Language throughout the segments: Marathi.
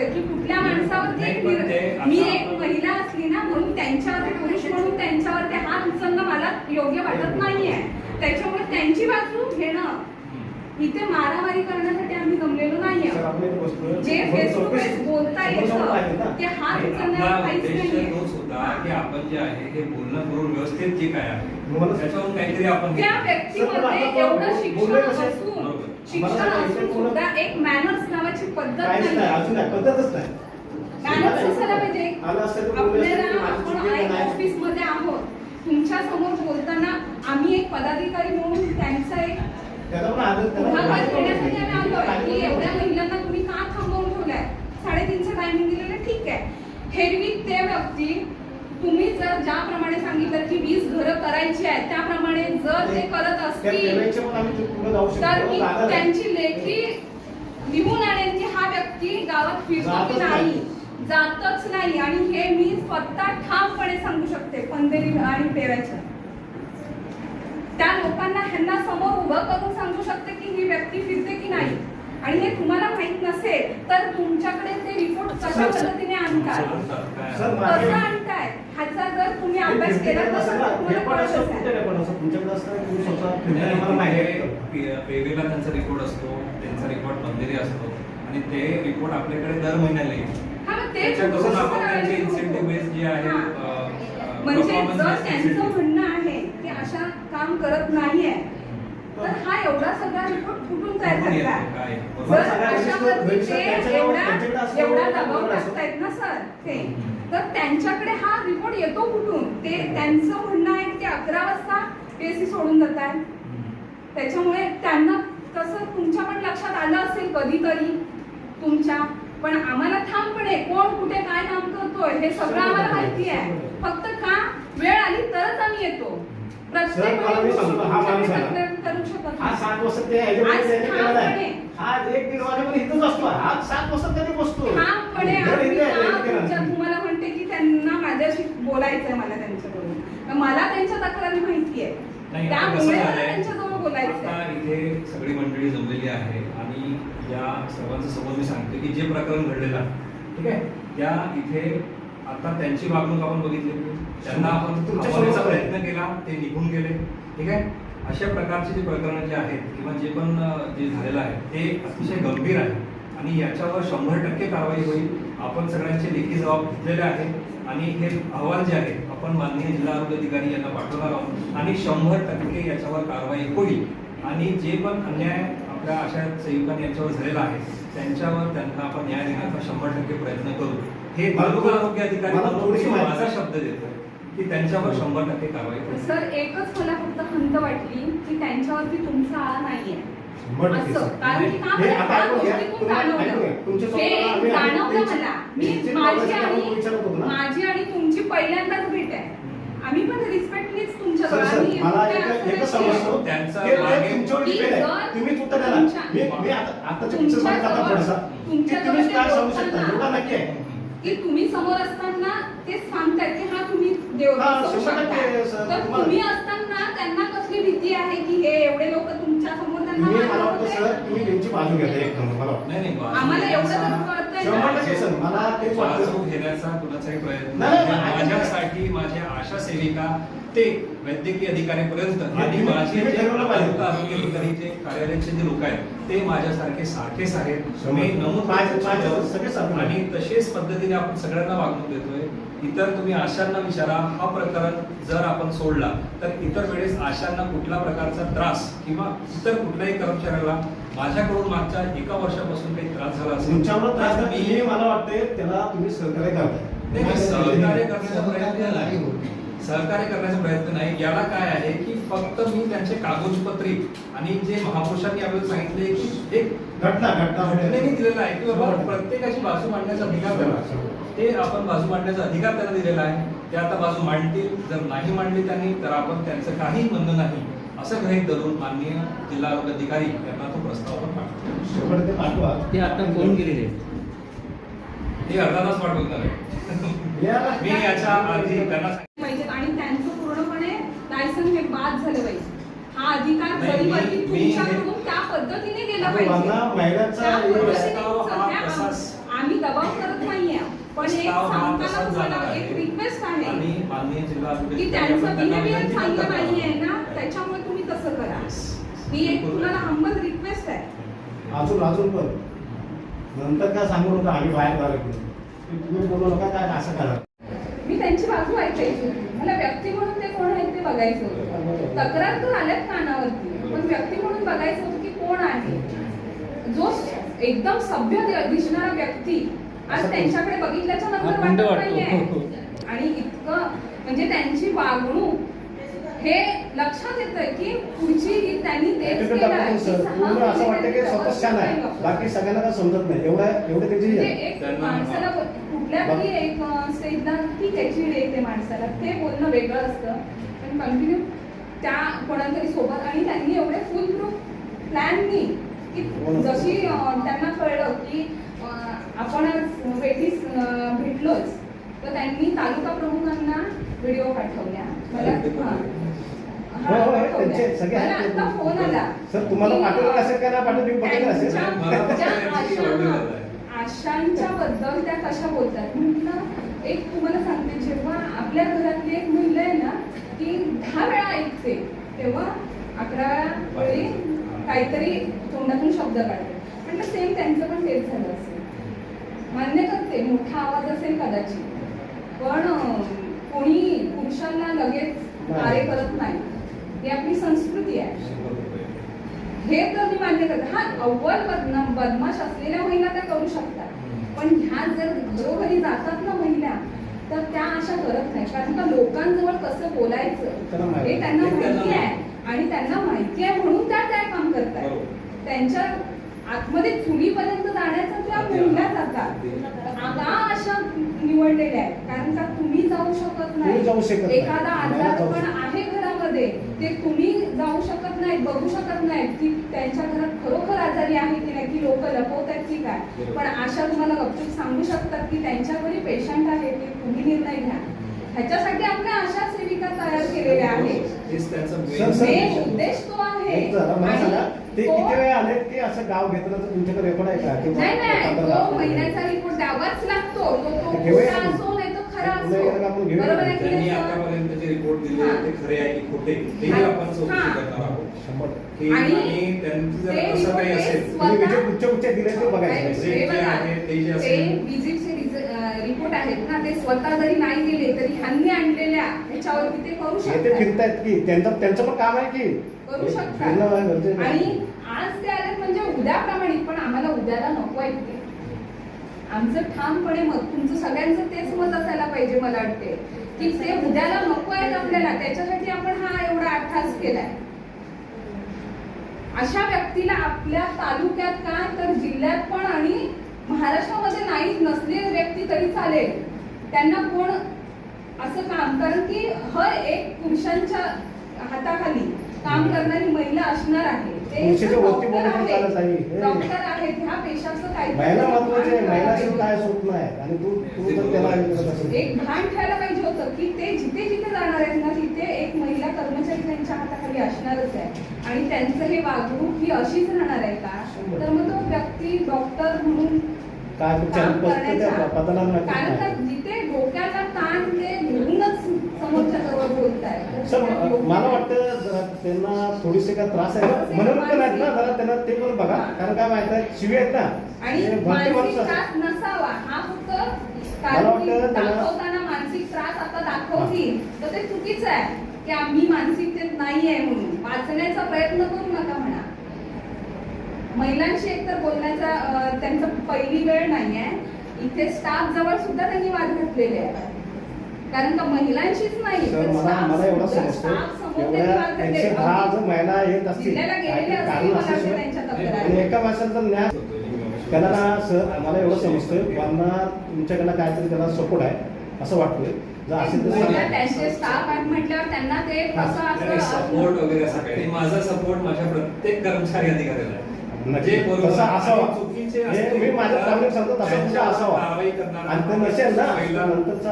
कळतंय की कुठल्या माणसावरती नाही, मी एक महिला असली ना म्हणून त्यांच्यावरती पुरुष म्हणून त्यांच्यावरती हात उचलणं मला योग्य वाटत नाहीये त्याच्यामुळे त्यांची बाजू घेणं इथे मारामारी करण्यासाठी आम्ही जमलेलो नाहीये गोष्ट- जे फेस टू फेस बोलता येतं ना? ते हात नाही, उचलण्याला काहीच नाहीये की आपण जे आहे हे बोलणं करून व्यवस्थित जे काय आहे त्याच्यावरून काहीतरी आपण त्या. व्यक्तीमध्ये एवढं शिक्षण? असून. शिक्षण असून सुद्धा एक मॅनर्स नावाची पद्धत काहीच नाही. नाही अजून नाही पद्धतच नाही. मॅनर्स असायला पाहिजे. आलं असतं तर बोललं असतं आपल्याला की माझी आपण चुकी एक नाही. ऑफिसमध्ये आहोत. तुमच्यासमोर बोलताना आम्ही एक पदाधिकारी म्हणून त्यांचा एक त्याला पण आदत- त्याला पण पुढाकार आदत घेण्यासाठी नाही. आम्ही आलोय. काही की नाही. एवढ्या महिलांना तुम्ही का थांबवून ठेवलाय? साडेतीनचं टायमिंग दिलेलं ठीक आहे. हेरवी ते व्यक्ती तुम्ही जर ज्याप्रमाणे सांगितलं की वीस घरं करायची आहेत त्याप्रमाणे जर ते करत असतील तर मी जाणार आहे. त्यांची लेखी लिहून आणेन की हा व्यक्ती गावात फिरतो की नाही. जातच नाही. आणि हे मी स्वतः ठामपणे सांगू शकते पंधेरी आणि पेव्याच्या त्या लोकांना ह्यांना समोर उभं करून सांगू शकते की ही व्यक्ती फिरते की नाही. आणि हे तुम्हाला माहीत नसेल तर तुमच्याकडे ते रिपोर्ट कशा. पद्धतीने सर, कसं आणताय? ह्याचा जर तुम्ही अभ्यास फिरते केला काय तर नसेल ना? तुम्हाला पण असं, कळतच कुठे आहे. नाही पण असं. तुमच्याकडे असतं ना, तुम्ही स्वतः फिरताना मला माहिती आहे. पेवेला त्यांचा रिपोर्ट असतो त्यांचा रिपोर्ट मंदिरी असतो आणि ते रिपोर्ट आपल्याकडे दर महिन्याला येईल हा, मग ते त्याच्याकडून कसं आपण त्यांचे? इन्सेंटिव्ह बेस जे आहे हा. अ, अ, म्हणजे performance जर based त्यांचं incentive. म्हणणं आहे की अशा काम करत नाहीये तर हा एवढा सगळा रिपोर्ट कुठून तयार कुठून येतो? करताय काय? जर एवढा दबाव. टाकतायत ना सर ते तर त्यांच्याकडे हा रिपोर्ट येतो कुठून? ते त्यांचं म्हणणं आहे की अकरा वाजता पीएससी सोडून जात आहे त्याच्यामुळे त्यांना कसं तुमच्या पण लक्षात आलं असेल कधीतरी तुमच्या पण आम्हाला ठामपणे कोण कुठे काय काम करतोय हे सगळं आम्हाला माहिती आहे. फक्त का वेळ आली तरच आम्ही येतो. प्रत्येक हा करू शकत हा ते आज. ठामपणे. त्यांना माझ्याशी बोलायचंय मला त्यांच्याकडून मला त्यांच्या तक्रारी माहिती आहे त्यामुळे मला त्यांच्याजवळ बोलायचं. इथे सगळी मंडळी जमलेली आहे आणि या सर्वांचं समोर मी सांगते की जे प्रकरण घडलेलं आहे ठीक आहे? त्या इथे आता त्यांची वागणूक आपण बघितली. त्यांना आपण तुमच्या. प्रयत्न केला ते निघून गेले ठीक आहे? अशा प्रकारचे जे प्रकरण जे आहेत किंवा जे पण अं, जे झालेलं आहे ते अतिशय गंभीर आहे. आणि याच्यावर शंभर टक्के कारवाई होईल. आपण सगळ्यांचे लेखी जबाब घेतलेले आहे. आणि हे अहवाल जे आहे आपण माननीय जिल्हा आरोग्य अधिकारी यांना पाठवणार आहोत आणि शंभर टक्के याच्यावर कारवाई होईल. आणि जे पण अन्याय आपल्या अशा सेविकांनी यांच्यावर झालेला आहे त्यांच्यावर त्यांना आपण न्याय देण्याचा शंभर टक्के प्रयत्न करू. हे तालुका आरोग्य अधिकारी माझा शब्द देतोय की त्यांच्यावर शंभर टक्के कारवाई सर एकच मला फक्त खंत वाटली की त्यांच्यावरती तुमचा आळा नाहीये. शंभर टक्के, असं सर. कारण की का हे मला आता त्या ऐकून घ्या. गोष्टीतून तुम्हाला ऐकून घ्या. जाणवलं तुमच्या हे समोर आम्ही- जाणवलं त्यांची- मला मी त्यांची माझी आणि आपण विचारत होतो ना. माझी आणि तुमची पहिल्यांदाच भेट आहे आम्ही पण रिस्पेक्टलीच तुमच्या सर, सर, आम्ही मला काय एक- असं एकच नाही समजतो की- त्यांचा हे- हे मागे- तुमच्यावर की depend आहे. जर तुम्ही उत्तर द्या ना. तुमच्या- मी मी आता आताच्या तुमच्या पिक्चरमध्ये आता जवळ- थोडासा तुमच्या तुम्ही काय शकता बोलताना- एवढा नक्की आहे की तुम्ही समोर असताना ते सांगताय की हा तुम्ही देव हा, दिसू शंभर टक्के, शकताय. सर, तर तुम्हाला- तुम्ही असताना त्यांना कसली भीती आहे की हे एवढे लोक तुम्ही मला वाटतं होते? सर तुम्ही त्यांची बाजू घ्या एक नंबर मला वाटतं. नाही नाही आम्हाला एवढं घेण्याचा- तर कळतंय शंभर ना. टक्के सर मला तेच बाजू वाटतं घेण्याचा कुणाचाही प्रयत्न नाही, नाही. नाही, माझ्यासाठी माझ्या आशा सेविका ते वैद्यकीय अधिकाऱ्यांपर्यंत हे आणि माझे कार्यालयाचे जे लोक आहेत ते माझ्यासारखे सारखेच आहेत. मी नमूद. आणि तसेच पद्धतीने आपण सगळ्यांना वागणूक देतोय. इतर तुम्ही आशांना विचारा. हा प्रकरण जर आपण सोडला तर इतर वेळेस आशांना कुठल्या प्रकारचा त्रास किंवा इतर कुठल्याही कर्मचाऱ्याला माझ्याकडून मागच्या एका वर्षापासून काही त्रास झाला असेल मला वाटते त्याला तुम्ही सहकार्य नाही, सहकार्य करताय करण्याचा प्रयत्न नाही. सहकार्य करण्याचा प्रयत्न नाही. याला काय आहे की फक्त मी त्यांचे कागदपत्री आणि जे महापुरुषांनी आपल्याला सांगितले की एक घटना घटना घटनेने दिलेला आहे की बाबा प्रत्येकाची बाजू मांडण्याचा अधिकार त्याला ते आपण बाजू मांडण्याचा अधिकार त्यांना दिलेला आहे. ते आता बाजू मांडतील. जर नाही मांडली त्यांनी तर आपण त्यांचं काही म्हणणं नाही. असं गृहीत धरून माननीय जिल्हा आरोग्य अधिकारी यांना तो प्रस्ताव शंभर ते पाठवा. ते आता फोन केलेले हे अर्धा तास या. मी याच्या आधी त्यांना सांगितलं पाहिजे आणि त्यांचं पूर्णपणे लायसन हे बाद झालं पाहिजे. हा अधिकार मी- तुमच्याकडून त्या पद्धतीने गेला पाहिजे. त्या हे- पद्धतीने हा आम्ही दबाव करत नाहीये. पण एक सांगताना तुम्हाला. एक रिक्वेस्ट आहे की त्यांचं बिहेवियर चांगलं नाहीये. ना त्याच्यामुळे तुम्ही तसं करा. ही एक तुम्हाला हंबल रिक्वेस्ट आहे. अजून अजून पण. नंतर काय सांगू नका आम्ही बाहेर तुम्ही बोलू नका काय असं करा. मी त्यांची बाजू ऐकायची. मला व्यक्ती म्हणून कोण आहेत ते बघायचं होतं. तक्रार तर आल्यात कानावरती पण व्यक्ती म्हणून बघायचं होतं की कोण आहे. जो एकदम सभ्य दिसणारा व्यक्ती आज त्यांच्याकडे बघितल्याच्या नंतर वाटत. नाहीये. आणि इतकं म्हणजे त्यांची वागणूक हे लक्षात येतं की पुढची ही त्यांनी तेच केलं आहे. असं वाटतं की स्वतः छान आहे. बाकी सगळ्यांना काय समजत नाही. एवढा एवढं त्याची म्हणजे आहे. माणसाला कुठल्या तरी एक स्टेजला ठीक आहे चीड येते माणसाला. ते बोलणं वेगळं असतं. पण कंटिन्यू त्या कोणातरी सोबत आणि त्यांनी एवढे फुल प्रूफ प्लॅननी की जशी अं, त्यांना कळलं की आपण आज वेटीस भेटलोच तर त्यांनी तालुका प्रमुखांना व्हिडिओ पाठवल्या. मला हा. हो हा, हो फोन आला. सर तुम्हाला पाठवलं असेल का नाही पाठवलं असेल. आशांच्या बद्दल त्या कशा बोलतात? म्हटलं एक तुम्हाला सांगते जेव्हा आपल्या घरातली एक महिला आहे ना ती दहा वेळा ऐकते तेव्हा अकरा वेळी काहीतरी तोंडातून शब्द काढते. म्हटलं सेम त्यांचं पण तेच झालं असेल. मान्य करते मोठा आवाज असेल कदाचित पण कोणी पुरुषांना लगेच कार्य करत नाही. ही आपली संस्कृती आहे. हे तर मी मान्य करते. हा अव्वल बदमाश असलेल्या महिला त्या करू शकतात. पण ह्या जर घरोघरी जातात ना महिला तर त्या अशा करत नाही कारण का लोकांजवळ कसं बोलायचं. हे त्यांना माहिती आहे. आणि त्यांना माहिती आहे म्हणून त्या काय काम करतात. त्यांच्या आतमध्ये चुलीपर्यंत जाण्याचा त्या महिला जातात. आगा अशा निवडलेल्या आहेत. कारण का तुम्ही जाऊ शकत नाही. एखादा आजार पण आहे घरामध्ये ते तुम्ही जाऊ शकत नाही बघू शकत नाही की त्यांच्या घरात खरोखर आजारी आहे की नाही की लोक लपवतात की काय. पण आशा तुम्हाला गपचूप सांगू शकतात की त्यांच्या घरी पेशंट आहे ते तुम्ही निर्णय घ्या. ह्याच्यासाठी आपल्या आशा सेविका तयार केलेल्या आहेत. सर, मेन उद्देश तो आहे. ते तो- किती वेळ आले की असं गाव घेतलं तर तुमच्याकडे रेकॉर्ड आहे का? की नाही नाही तो महिन्याचा रिपोर्ट द्यावाच लागतो. तो तो ते. असो तो खरा ते असो पुन्हा एकदा आपण घेऊया. बरोबर आहे की त्यांनी नाही सर? आतापर्यंत जे रिपोर्ट दिले हा. ते खरे आहे की खोटे तेही आणि- आपण चौकशी हा. करणार आहोत. शंभर की आणि आणि त्यांचं जर ते असं काही report असेल. तेच तुम्ही स्वतः- विजय उच्च उच्च दिले ते बघायचं. नाही, जे- हे जे बघा, आहे ते जे ते असेल- विजिटचे रिपोर्ट आहेत ना ते स्वतः जरी नाही गेले तरी ह्यांनी आणलेल्या ह्याच्यावरती ते करू ते शकतात. फिरतायत की त्यांचं त्यांचं पण काम आहे की. करू शकतात. गरजेचं आहे. आणि आज ते आले म्हणजे उद्या प्रमाणित पण आम्हाला उद्याला नको आहे. ते आमचं ठामपणे मत तुमचं सगळ्यांचं तेच मत असायला पाहिजे मला वाटते. की ते उद्याला नको आहेत आपल्याला त्याच्यासाठी आपण हा एवढा अठ्ठास केलाय. अशा व्यक्तीला आपल्या तालुक्यात का तर जिल्ह्यात पण आणि महाराष्ट्रामध्ये नाही नसलेली व्यक्ती तरी चालेल. त्यांना कोण असं काम कारण की हर एक पुरुषांच्या हाताखाली काम करणारी महिला असणार आहे. वरती. चालत महिला महत्वाची आहे. काय नाही. आणि तू तू तर त्याला करत असेल. एक भान ठेवायला पाहिजे होतं की ते जिथे जिथे जाणार आहेत ना तिथे एक महिला कर्मचारी त्यांच्या हाताखाली असणारच आहे. आणि त्यांचं हे वागणूक ही अशीच राहणार आहे का? तर मग तो व्यक्ती डॉक्टर म्हणून काय पदाला कारण. जिथे सर मला वाटतं त्यांना थोडीशी काय त्रास आहे. पण आहेत ना जरा त्यांना ते पण बघा. कारण काय माहीत आहे शिवी आहेत ना. मानसिक माणूस असतात. त्रास नसावा. हा फक्त मला वाटतं की मानसिक त्रास आता दाखवतील. तर ते चुकीचं आहे. की आम्ही मानसिकतेत नाहीये म्हणून. वाचण्याचा प्रयत्न करू नका म्हणा. महिलांशी एकतर बोलण्याचा त्यांचा पहिली वेळ नाहीये इथे स्टाफ जवळ सुद्धा त्यांनी वाद घातलेले आहे कारण का महिलांशीच नाही तर मला मला एवढं समजतं. एवढ्या. एकशे दहा जर महिला येत असतील. कारण मला असल्याशिवाय एका माणसाला जर न्याय त्याला ना सर आम्हाला एवढं समजतं. त्यांना तुमच्याकडनं काहीतरी त्याला सपोर्ट आहे असं वाटतंय. जर असेल तर. त्यांचे स्टाफ आहेत म्हटल्यावर त्यांना ते कसं सपोर्ट वगैरे असं काही. माझा सपोर्ट माझ्या प्रत्येक कर्मचारी अधिकाऱ्याला आहे. नक्की. जे बरोबर तसं असावं. आणि चुकीचे हे असतील मी माझ्या सांगतो, तसं तुमचं त्यांच्यावर असावं. कारवाई करणारा आणि ते नसेल ना, नंतरचं.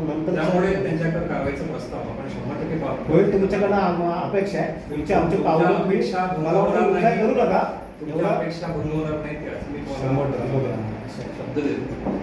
नंतरचं- त्यामुळे त्यांच्याकडे कारवाईचा प्रस्ताव आपण शंभर टक्के पाहतो. होईल तुमच्याकडनं अपेक्षा आहे तुमची आमची तुमच्या पावलं मी अपेक्षा मला वाटतं उपाय करू नका एवढा अपेक्षा भंगवणार नाही मी. शब्द देतो